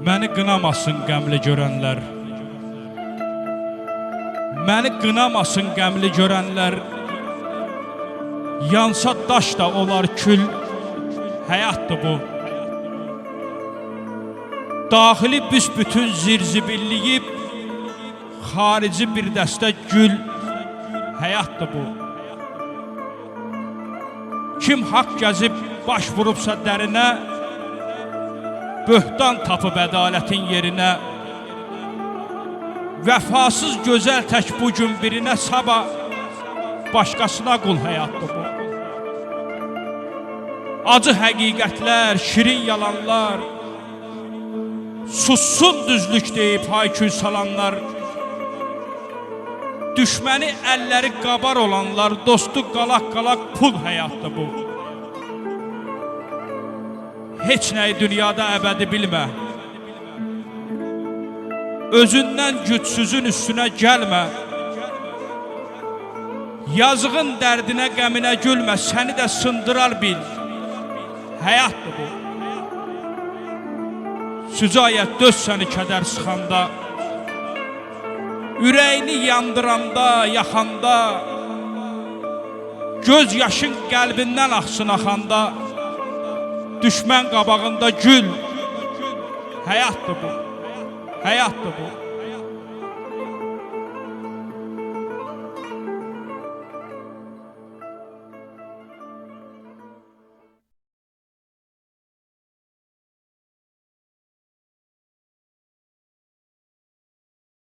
Məni qınamasın qəmli görənlər. Məni qınamasın qəmli görənlər. Yansa daş da olar kül. Həyatdır bu. Daxili büsbütün zirzibilliyib xarici bir dəstə gül. Həyatdır bu. Kim haqq gəzib baş vurubsa dərinə, böhtan tapıb ədalətin yerinə, vəfasız gözəl tək bu gün birinə sabah başqasına qul həyatdır bu. Acı həqiqətlər, şirin yalanlar, sussun düzlük deyib haykül salanlar, düşməni əlləri qabar olanlar, dostu qalaq-qalaq pul həyatdır bu. Heç nəyi dünyada əbədi bilmə. Özündən gücsüzün üstünə gəlmə. Yazığın dərdinə, qəminə gülmə, səni də sındırar bil. Həyatdır bu. Sücayət döz səni kədər sıxanda, ürəyini yandıranda, yaxanda, göz yaşın qəlbindən axsın axanda, düşmən qabağında gül. Həyatdır bu. Həyatdır bu.